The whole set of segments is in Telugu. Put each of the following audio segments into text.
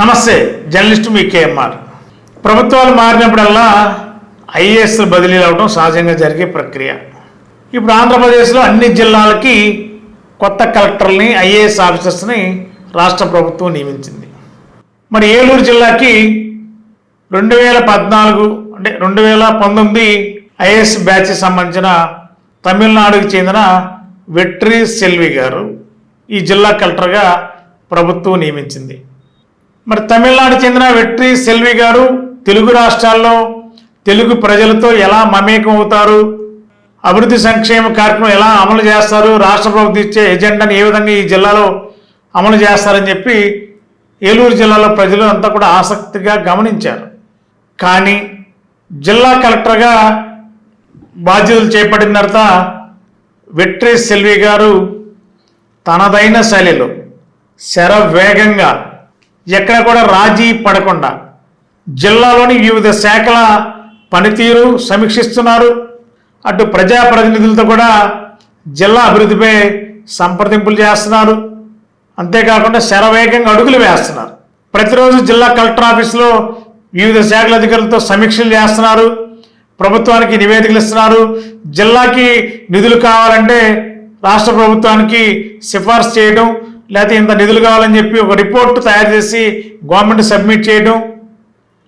నమస్తే జర్నలిస్ట్ మీ కేఎంఆర్. ప్రభుత్వాలు మారినప్పుడల్లా ఐఏఎస్ బదిలీలు అవడం సహజంగా జరిగే ప్రక్రియ. ఇప్పుడు ఆంధ్రప్రదేశ్లో అన్ని జిల్లాలకి కొత్త కలెక్టర్ని ఐఏఎస్ ఆఫీసర్స్ని రాష్ట్ర ప్రభుత్వం నియమించింది. మరి ఏలూరు జిల్లాకి రెండు వేల పద్నాలుగు అంటే రెండు వేల పంతొమ్మిది ఐఏఎస్ బ్యాచ్కి సంబంధించిన తమిళనాడుకి చెందిన వెట్రి సెల్వి గారు ఈ జిల్లా కలెక్టర్గా ప్రభుత్వం నియమించింది. మరి తమిళనాడు చెందిన వెట్రి సెల్వి గారు తెలుగు రాష్ట్రాల్లో తెలుగు ప్రజలతో ఎలా మమేకం అవుతారు అభివృద్ధి సంక్షేమ కార్యక్రమం ఎలా అమలు చేస్తారు? రాష్ట్ర ప్రభుత్వం ఇచ్చే ఎజెండాని ఏ విధంగా ఈ జిల్లాలో అమలు చేస్తారని చెప్పి ఏలూరు జిల్లాలో ప్రజలు అంతా కూడా ఆసక్తిగా గమనించారు. కానీ జిల్లా కలెక్టర్గా బాధ్యతలు చేపట్టిన తర్వాత వెట్రి సెల్వి గారు తనదైన శైలిలో శరవేగంగా ఎక్కడ కూడా రాజీ పడకుండా జిల్లాలోని వివిధ శాఖల పనితీరు సమీక్షిస్తున్నారు. అటు ప్రజాప్రతినిధులతో కూడా జిల్లా అభివృద్ధిపై సంప్రదింపులు చేస్తున్నారు. అంతేకాకుండా శరవేగంగా అడుగులు వేస్తున్నారు. ప్రతిరోజు జిల్లా కలెక్టర్ ఆఫీసులో వివిధ శాఖల అధికారులతో సమీక్షలు చేస్తున్నారు. ప్రభుత్వానికి నివేదికలు ఇస్తున్నారు. జిల్లాకి నిధులు కావాలంటే రాష్ట్ర ప్రభుత్వానికి సిఫార్సు చేయడం లేకపోతే ఇంత నిధులు కావాలని చెప్పి ఒక రిపోర్ట్ తయారు చేసి గవర్నమెంట్ సబ్మిట్ చేయడం.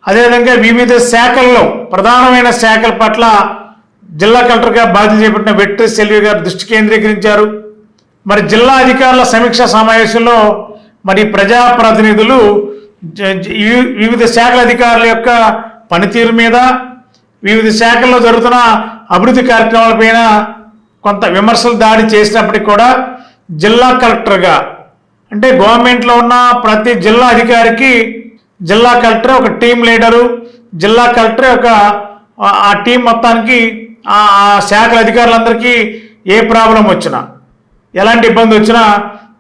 అదేవిధంగా వివిధ శాఖల్లో ప్రధానమైన శాఖల పట్ల జిల్లా కలెక్టర్గా బాధ్యత చేపట్టిన వెట్రి సెల్వి గారు దృష్టి కేంద్రీకరించారు. మరి జిల్లా అధికారుల సమీక్ష సమావేశంలో మరి ప్రజాప్రతినిధులు జ- వివిధ శాఖల అధికారుల యొక్క పనితీరు మీద వివిధ శాఖల్లో జరుగుతున్న అభివృద్ధి కార్యక్రమాలపైన కొంత విమర్శలు దాడి చేసినప్పటికీ కూడా జిల్లా కలెక్టర్గా అంటే గవర్నమెంట్లో ఉన్న ప్రతి జిల్లా అధికారికి జిల్లా కలెక్టర్ ఒక టీం లీడరు జిల్లా కలెక్టర్ ఒక ఆ- టీం మొత్తానికి ఆ శాఖల అధికారులందరికీ ఏ ప్రాబ్లం వచ్చినా ఎలాంటి ఇబ్బంది వచ్చినా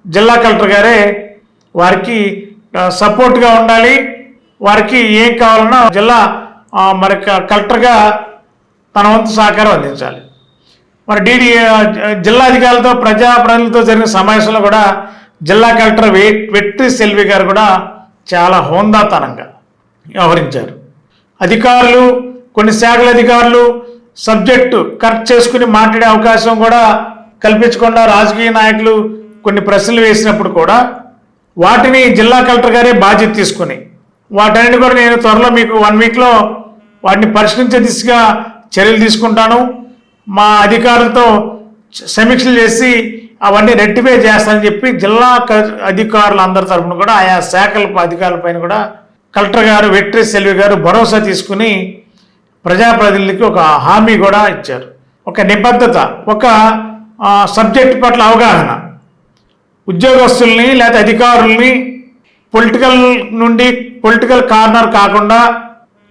జిల్లా కలెక్టర్ గారే వారికి సపోర్ట్గా ఉండాలి. వారికి ఏం కావాలన్నా జిల్లా మరి క- కలెక్టర్గా తన వంతు సహకారం అందించాలి. మరి డీడీ జిల్లా అధికారులతో ప్రజాప్రతినిధులతో జరిగిన సమావేశంలో కూడా జిల్లా కలెక్టర్ వె వెట్టి సెల్వి గారు కూడా చాలా హోందాతనంగా వ్యవహరించారు. అధికారులు కొన్ని శాఖల అధికారులు సబ్జెక్టు కరెక్ట్ చేసుకుని మాట్లాడే అవకాశం కూడా కల్పించకుండా రాజకీయ నాయకులు కొన్ని ప్రశ్నలు వేసినప్పుడు కూడా వాటిని జిల్లా కలెక్టర్ గారే బాధ్యత తీసుకుని వాటన్నిటి కూడా నేను త్వరలో మీకు వన్ వీక్లో వాటిని పరిష్కరించే దిశగా చర్యలు తీసుకుంటాను. మా అధికారులతో సమీక్షలు చేసి అవన్నీ రెట్టిఫై చేస్తానని చెప్పి జిల్లా క- అధికారులందరి తరఫున కూడా ఆయా శాఖల అధికారుల పైన కూడా కలెక్టర్ గారు వెట్రి సెల్వి గారు భరోసా తీసుకుని ప్రజాప్రతినిధులకి ఒక హామీ కూడా ఇచ్చారు. ఒక నిబద్ధత ఒక సబ్జెక్ట్ పట్ల అవగాహన. ఉద్యోగస్తుల్ని లేదా అధికారుల్ని పొలిటికల్ నుండి పొలిటికల్ కార్నర్ కాకుండా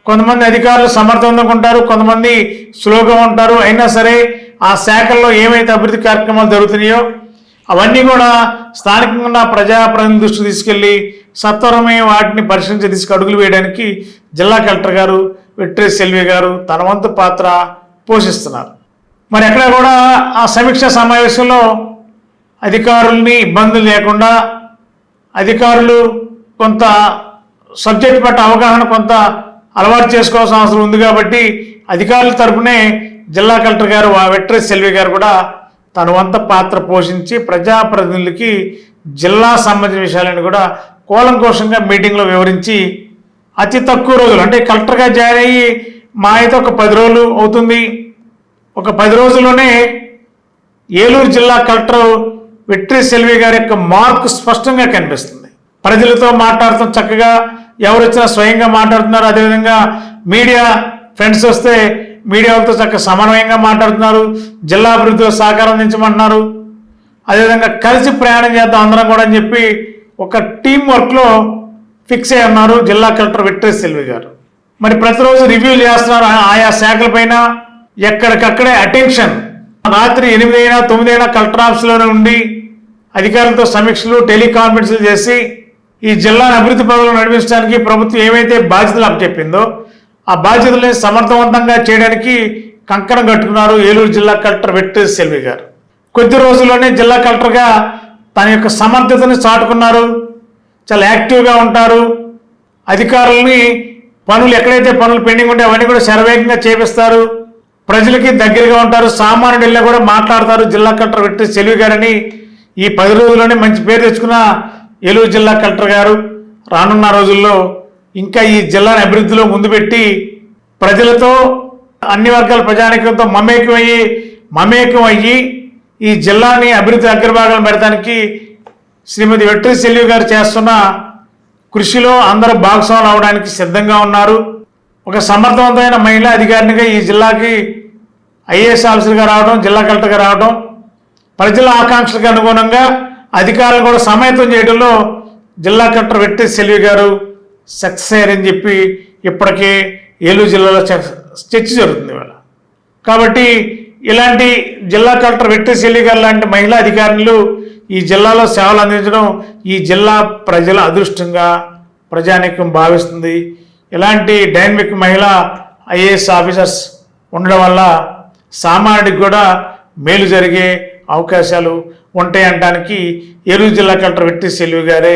కొంతమంది అధికారులు సమర్థవంతంగా ఉంటారు కొంతమంది స్లోగా ఉంటారు అయినా సరే ఆ శాఖల్లో ఏమైతే అభివృద్ధి కార్యక్రమాలు జరుగుతున్నాయో అవన్నీ కూడా స్థానికంగా ఉన్న ప్రజాప్రతినిధి దృష్టికి తీసుకెళ్ళి సత్వరమే వాటిని పరిశీలించి తీసుకు అడుగులు వేయడానికి జిల్లా కలెక్టర్ గారు విట్రే సెల్వి గారు తన వంతు పాత్ర పోషిస్తున్నారు. మరి ఎక్కడ కూడా ఆ సమీక్ష సమావేశంలో అధికారుల్ని ఇబ్బందులు లేకుండా అధికారులు కొంత సబ్జెక్ట్ పట్ల అవగాహన కొంత అలవాటు చేసుకోవాల్సిన అవసరం ఉంది కాబట్టి అధికారుల తరపునే జిల్లా కలెక్టర్ గారు వా- వెట్రి సెల్వి గారు కూడా తన వంత పాత్ర పోషించి ప్రజాప్రతినిధులకి జిల్లా సంబంధించిన విషయాలను కూడా కూలంకోశంగా మీటింగ్లో వివరించి అతి తక్కువ రోజులు అంటే కలెక్టర్గా జాయిన్ అయ్యి మా అయితే ఒక పది రోజులు అవుతుంది. ఒక పది రోజుల్లోనే ఏలూరు జిల్లా కలెక్టర్ విట్రి సెల్వి గారి యొక్క మార్క్ స్పష్టంగా కనిపిస్తుంది. ప్రజలతో మాట్లాడుతూ చక్కగా ఎవరు వచ్చినా స్వయంగా మాట్లాడుతున్నారు. అదేవిధంగా మీడియా ఫ్రెండ్స్ వస్తే మీడియా వాళ్ళతో చక్కగా సమన్వయంగా మాట్లాడుతున్నారు జిల్లా అభివృద్ధిలో సహకారం అందించమంటున్నారు. అదేవిధంగా కలిసి ప్రయాణం చేద్దాం అందరం కూడా అని చెప్పి ఒక టీం వర్క్లో ఫిక్స్ అయ్యి ఉన్నారు జిల్లా కలెక్టర్ విక్టరీ సెల్వి గారు. మరి ప్రతిరోజు రివ్యూలు చేస్తున్నారు ఆయా శాఖలపైన. ఎక్కడికక్కడే అటెన్షన్ రాత్రి ఎనిమిది అయినా తొమ్మిది అయినా కలెక్టర్ ఆఫీస్లోనే ఉండి అధికారులతో సమీక్షలు టెలికాన్ఫరెన్స్లు చేసి ఈ జిల్లాను అభివృద్ధి పనులు నడిపించడానికి ప్రభుత్వం ఏమైతే బాధ్యతలు అప్పచెప్పిందో ఆ బాధ్యతల్ని సమర్థవంతంగా చేయడానికి కంకణం కట్టుకున్నారు ఏలూరు జిల్లా కలెక్టర్ వెట్రి సెల్వి గారు. కొద్ది రోజుల్లోనే జిల్లా కలెక్టర్గా తన యొక్క సమర్థతని చాటుకున్నారు. చాలా యాక్టివ్గా ఉంటారు. అధికారులని పనులు ఎక్కడైతే పనులు పెండింగ్ ఉంటే అవన్నీ కూడా శరవేగంగా చేపిస్తారు. ప్రజలకి దగ్గరగా ఉంటారు. సామాన్యుడు వెళ్ళి కూడా మాట్లాడతారు జిల్లా కలెక్టర్ వెట్టి సెల్వి గారని. ఈ పది రోజుల్లోనే మంచి పేరు తెచ్చుకున్న ఏలూరు జిల్లా కలెక్టర్ గారు. రానున్న రోజుల్లో ఇంకా ఈ జిల్లాని అభివృద్ధిలో ముందు పెట్టి ప్రజలతో అన్ని వర్గాల ప్రజానికంతో మమేకమయ్యి మమేకం అయ్యి ఈ జిల్లాని అభివృద్ధి అగ్రభాగాలు పెడతానికి శ్రీమతి వెట్రి సెల్వి గారు చేస్తున్న కృషిలో అందరూ భాగస్వాములు అవడానికి సిద్ధంగా ఉన్నారు. ఒక సమర్థవంతమైన మహిళా అధికారినిగా ఈ జిల్లాకి ఐఏఎస్ ఆఫీసర్గా రావడం జిల్లా కలెక్టర్గా రావడం ప్రజల ఆకాంక్షలకు అనుగుణంగా అధికారులు కూడా సమాయత్తం చేయడంలో జిల్లా కలెక్టర్ వెట్టి సెల్వి గారు సక్సెస్ అయ్యారని చెప్పి ఇప్పటికే ఏలూరు జిల్లాలో చర్చ జరుగుతుంది ఇవాళ. కాబట్టి ఇలాంటి జిల్లా కలెక్టర్ వెట్టి సెల్వి గారు లాంటి మహిళా అధికారులు ఈ జిల్లాలో సేవలు అందించడం ఈ జిల్లా ప్రజల అదృష్టంగా ప్రజానీకం భావిస్తుంది. ఇలాంటి డైనమిక్ మహిళా ఐఏఎస్ ఆఫీసర్స్ ఉండడం వల్ల సామాన్యుడికి కూడా మేలు జరిగే అవకాశాలు ఉంటాయి అనడానికి ఏలూరు జిల్లా కలెక్టర్ వెట్టి సెల్వి గారే